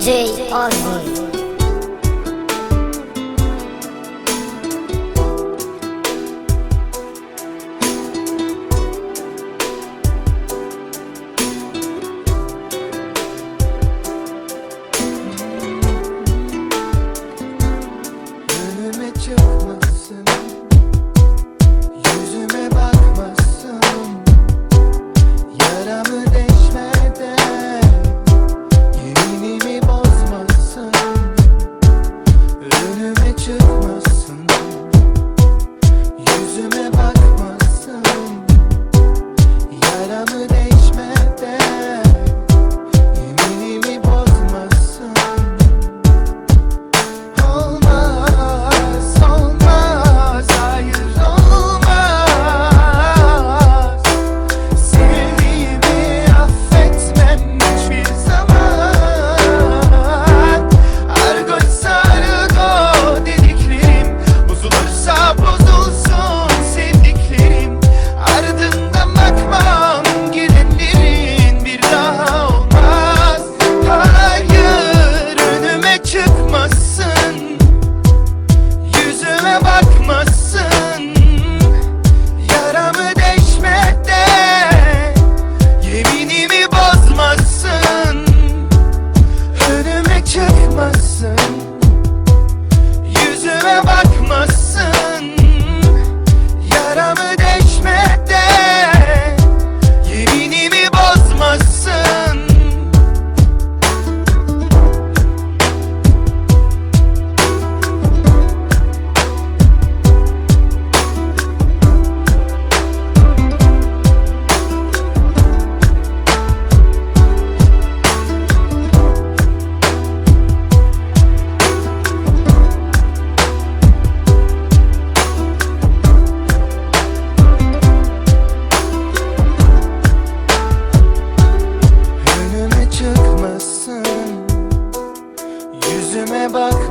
DJ Osborne.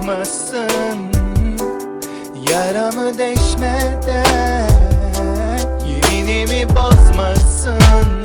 Bakmasın Yaramı deşmeden Yeminimi bozmasın